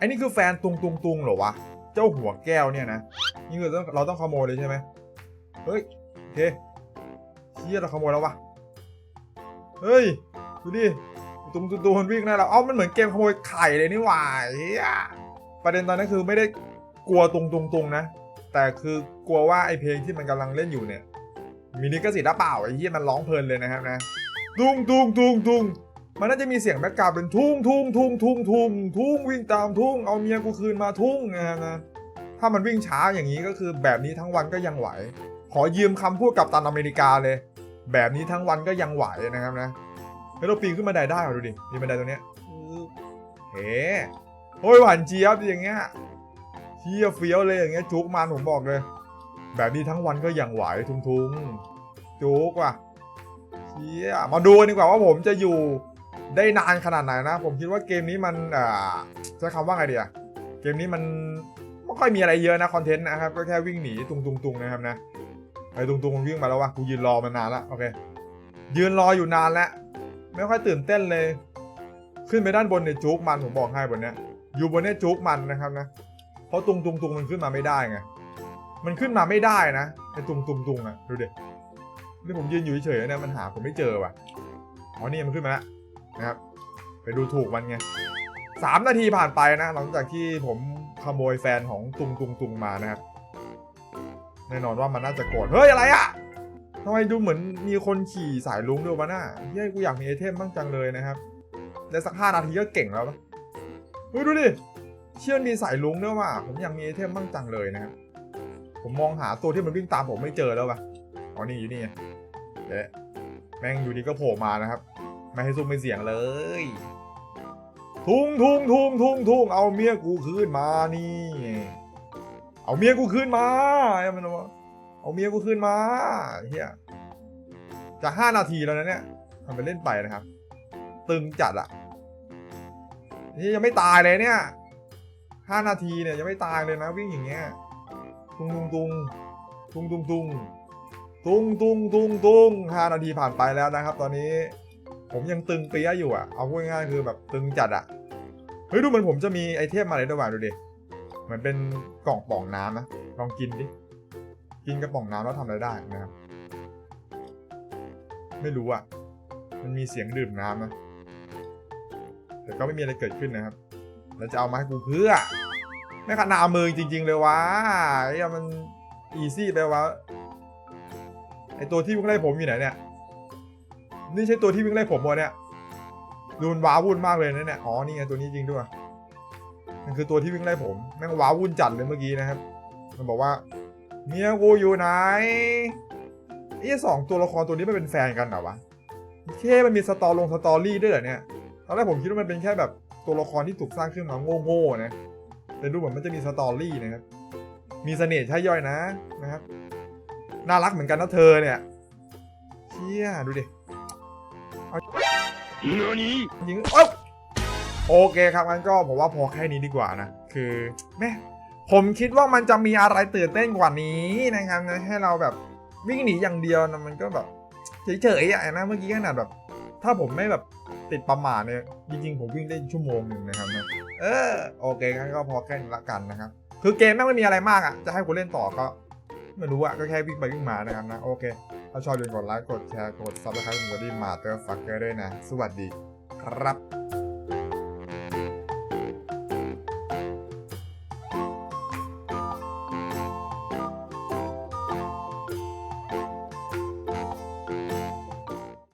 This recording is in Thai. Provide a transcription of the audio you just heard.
ไอ้น,นี่คือแฟนตุงตุงตุงเหรอวะ เจ้าหัวแก้วเนี่ยนะ นี่คือต้องเราต้องขโมยเลยใช่ไหมเฮ้ยโอเคเชี่ยเราขโมยแล้ววะ เฮ้ย ดูดิ ตุงตุงตุงมันวิ่งได้แล้วเอ้ามันเหมือนเกมขโมยไข่เลยนี่หว่ายประเด็นตอนนั้นคือไม่ได้กลัวตุงตุงตุงนะ แต่คือกลัวว่าไอเพลงที่มันกำลังเล่นอยู่เนี่ย มีลิขสิทธิ์หรือเปล่าไอ้เหี้ยมันร้องเพลินเลยนะครับนะทุงทุงทุงทุง มันน่าจะมีเสียงแบ็กกราวด์เป็นทุ่งทุ่งทุ่งทุ่งทุ่งทุ่งวิ่งตามทุ่งเอาเมียกูคืนมาทุ่งนะฮะนะถ้ามันวิ่งช้าอย่างนี้ก็คือแบบนี้ทั้งวันก็ยังไหว ขอยืมคำพูดกับตันอเมริกาเลย แบบนี้ทั้งวันก็ยังไหวนะครับนะเฮ้ยเราปีนขึ้นบันได้ได้เหรอดูดิมีบันไดตรงเนี้ยเฮ้โอ้ยหวานเจี๊ยบอย่างเงี้ยเฮียเฟี้ยวเลยอย่างเงี้ยจุกมันผมบอกเลย แบบนี้ทั้งวันก็ยังไหวทุงทุงจุกว่ะเชี่ยมาดูดีกว่าว่าผมจะอยู่ ได้นานขนาดไหนนะ ผมคิดว่าเกมนี้มันใช้คำว่าไงดีอะเกมนี้มันไม่ค่อยมีอะไรเยอะนะคอนเทนต์นะครับก็แค่วิ่งหนีตุงตุงตุงนะครับนะไอ้ตุงตุงมันวิ่งมาแล้ววะกูยืนรอมานานละโอเคยืนรออยู่นานแล้วไม่ค่อยตื่นเต้นเลย ขึ้นไปด้านบนเนี่ยจุกมันผมบอกให้บนเนี้ยอยู่บนเนี้ยจุกมันนะครับนะเพราะตุงตุงตุงมันขึ้นมาไม่ได้ไงมันขึ้นมาไม่ได้นะไอ้ตุงตุงตุงอะดูดินี่ผมยืนอยู่เฉยๆนะมันหาผมไม่เจอว่ะอ๋อนี่มันขึ้นมาแล้ว นะครับ ไปดูถูกมันไงสามนาทีผ่านไปนะ หลังจากที่ผมขโมยแฟนของตุงตุงตุงมานะครับ แน่นอนว่ามันน่าจะโกรธเฮ้ย อะไรอะทำไมดูเหมือนมีคนขี่สายลุงด้วยวะน่าเฮ้ยกูอยากมีไอเทมบ้างจังเลยนะครับได้สักห้านาทีก็เก่งแล้วปะเฮ้ยดูดิเชื่อมีสายลุงด้วยว่ะผมอยากมีไอเทมบ้างจังเลยนะครับผมมองหาตัวที่มันวิ่งตามผมไม่เจอแล้วปะอ๋อนี่อยู่นี่เดี๋ยวแม่งอยู่ดีก็โผล่มานะครับ ไม่ให้ซุ้มไม่เสียงเลย ทุ่งทุ่งทุ่งทุ่งทุ่งเอาเมียกูคืนมานี่ เอาเมียกูคืนมาไอ้มันว่าเอาเมียกูคืนมาเฮียจะห้านาทีแล้วนะเนี่ยทำไปเล่นไปนะครับ ตึงจัดอะนี่ยังไม่ตายเลยเนี่ยห้านาทีเนี่ยยังไม่ตายเลยนะวิ่งอย่างเงี้ยตุงตุงตุงตุงตุงตุงตุงตุงตุงตุงห้านาทีผ่านไปแล้วนะครับ ตอนนี้ ผมยังตึงเปียอยู่อะ เอาพูดง่ายๆคือแบบตึงจัดอะ เฮ้ยดูเหมือนผมจะมีไอเทมอะไรด้วยว่ะดูดิ เหมือนเป็นกล่องป่องน้ำนะ ลองกินดิ กินกระป๋องน้ำแล้วทำอะไรได้นะครับ ไม่รู้อะ มันมีเสียงดื่มน้ำนะ แต่ก็ไม่มีอะไรเกิดขึ้นนะครับ แล้วจะเอามาให้กูเพื่อ ไม่ขนาดมือจริง ๆ เลยวะไอ้เฮ้ยมันอีซี่ไปวะไอตัวที่วิ่งไล่ผมอยู่ไหนเนี่ย นี่ใช่ตัวที่วิ่งไล่ผมวะเนี่ยดูมันว้าวุ่นมากเลยนะเนี่ย อ๋อ นี่ไงตัวนี้จริงด้วย มันคือตัวที่วิ่งไล่ผม แม่งว้าวุ่นจัดเลยเมื่อกี้นะครับ มันบอกว่า เมียกูอยู่ไหนไอ้สองตัวละครตัวนี้มันเป็นแฟนกันเหรอวะแค่มันมีสตอลงสตอรี่ด้วยเหรอเนี่ย ตอนแรกผมคิดว่ามันเป็นแค่แบบตัวละครที่ถูกสร้างขึ้นมาโง่ๆนะ แต่ดูเหมือนมันจะมีสตอรี่นะครับ มีเสน่ห์ใช่ย่อยนะนะครับ น่ารักเหมือนกันนะเธอเนี่ย เชี่ยดูดิ ยิงเอ้าโอเคครับงั้นก็ผมว่าพอแค่นี้ดีกว่านะ คือแม่ผมคิดว่ามันจะมีอะไรตื่นเต้นกว่านี้นะครับให้เราแบบวิ่งหนีอย่างเดียวนะมันก็แบบเฉยๆอะนะเมื่อกี้ขนาดแบบ ถ้าผมไม่แบบติดประมาทเนี่ยจริงๆผมวิ่งได้ชั่วโมงหนึ่งนะครับนะเออโอเคงั้นก็พอแค่นี้ละกันนะครับ คือเกมแม่งไม่มีอะไรมากอะจะให้คุณเล่นต่อก็ไม่รู้อะก็แค่วิ่งไปวิ่งมานะครับนะโอเค ถ้าชอบอย่าลืมกดไลค์กดแชร์กดซับสไครต์กดดีมาเตอร์ฟักเกอร์ด้วยนะ สวัสดีครับ